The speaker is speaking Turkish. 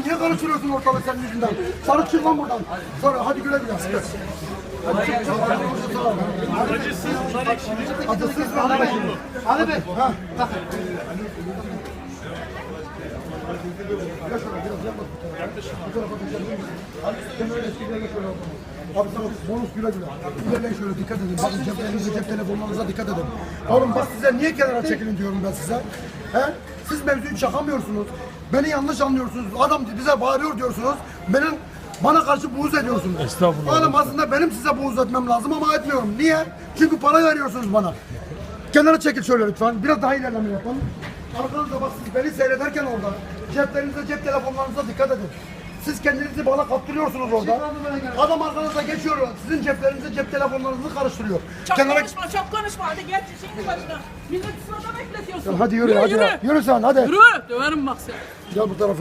Oğlum niye karıştırıyorsun ortalığı senin yüzünden? Sarı çık lan buradan. Sarı hadi güle güle. Hadi orada sağ ol. Acısız mı? Hadi bakayım. Hadi be. Ha. bak. Gel şöyle biraz yaklaş. Bu tarafa geçebilir misin? Sen öyle eskiyle geç şöyle. Abi sana bonus güle güle. İlerleyin şöyle dikkat edin. Bakın ceplerinize, cep telefonlarınıza dikkat edin. Oğlum bak size niye kenara çekilin diyorum ben size. He? Siz mevzuyu çakamıyorsunuz. Beni yanlış anlıyorsunuz. Adam bize bağırıyor diyorsunuz. Benim bana karşı buğz ediyorsunuz. Estağfurullah. Oğlum aslında benim size buğz etmem lazım ama etmiyorum. Niye? Çünkü para veriyorsunuz bana. Kenara çekil şöyle lütfen. Biraz daha ilerleme yapalım. Arkanızda bak siz beni seyrederken orada. Ceplerinize, cep telefonlarınıza dikkat edin. Siz kendinizi bana kaptırıyorsunuz orada. Adam arkanızda geçiyor. Sizin ceplerinize, cep telefonlarınızı karıştırıyor. Çok Kenara... konuşma, çok konuşma. Hadi geç şimdi başına. Milleti sırada bekletiyorsun. Hadi yürü, hadi. Yürü. Yürü. yürü sen hadi. Yürü. Döverim bak seni. Gel bu tarafa.